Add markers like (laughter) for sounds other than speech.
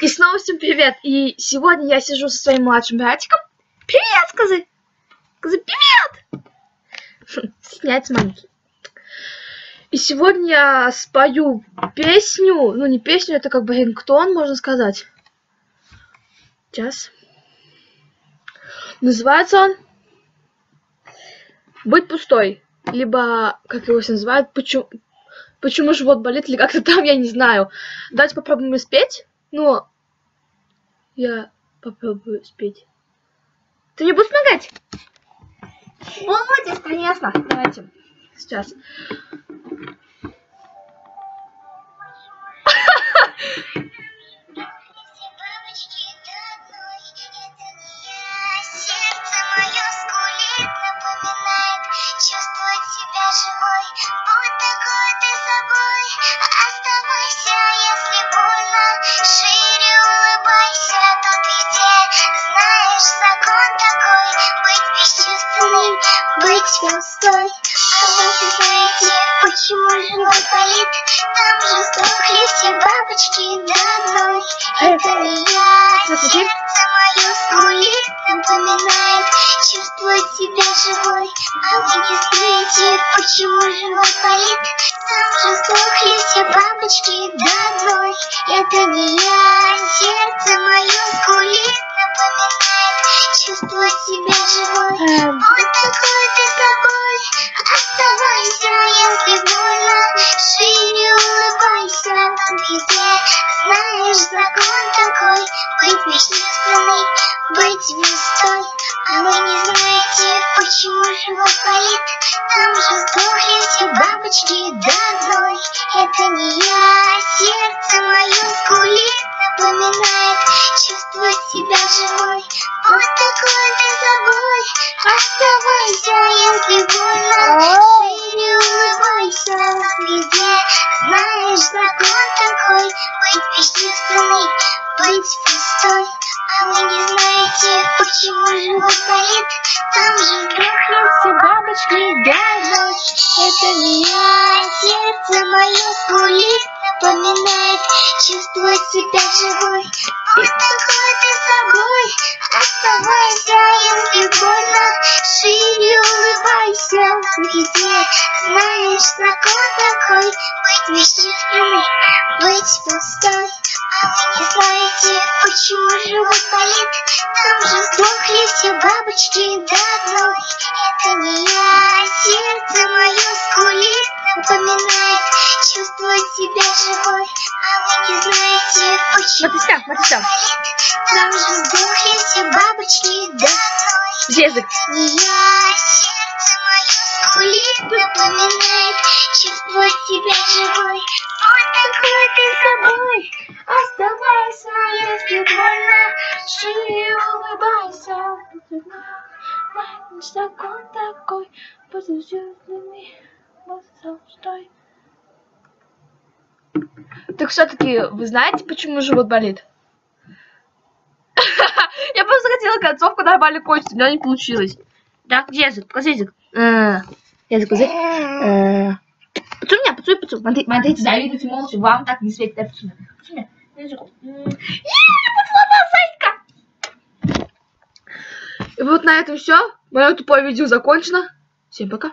И снова всем привет! И сегодня я сижу со своим младшим братиком. Привет, скажи! Скажи привет! (laughs) Стесняется маленький. И сегодня я спою песню, ну не песню, это как бы рингтон, можно сказать. Сейчас. Называется он «Быть пустой». Либо, как его все называют, почему, почему живот болит, или как-то там, я не знаю. Давайте попробуем спеть. Ну, я попробую спеть. Ты мне будешь помогать? Молодец, конечно. Давайте. Сейчас. (laughs) (laughs) быть вы знаете, почему живот болит, там же сдохли все бабочки до одной, это не я, сердце мое скулит, напоминает, чувствовать себя живой, а вы не знаете, почему живот болит, там же сдохли все бабочки до одной, это не я, сердце мое скулит, напоминает, чувствовать себя живой, быть бесчувственной, быть звездой, а вы не знаете, почему живот болит, там же сдохли бабочки до одной, это не я, сердце мое скулит, напоминает, чувствовать себя живой, вот такой ты собой, оставайся, если больно, почему живот болит, там же все бабочки до одной, это не я, сердце мое скулит, напоминает, чувствовать себя живой, будь такой ты собой, оставайся, если больно, шире улыбайся, везде, знаешь, закон такой, быть бесчувственной, быть пустой, а вы не знаете, почему живот болит, там сдохли все бабочки одной, это не я, сердце мое скулит, напоминает, чувствовать себя живой, а вы не знаете, почему всё. болит, там же сдохли все бабочки Где язык? не я, сердце мое скулит, напоминает, чувствовать себя живой. Вот такой ты собой, Закон такой, позитивный, стой. Так все-таки вы знаете, почему живот болит? (laughs) Я просто хотела концовку нормально кончить, меня не получилось. Так, где язык? Покажи язык. Э, Язык. Э, Пацу меня, пацу. Смотри- Смотрите, завидуйте молча, вам так не светит. Пацу меня. Пацу меня. Язык. М, Е, поцеловал вот на этом все. Мое тупое видео закончено. Всем пока.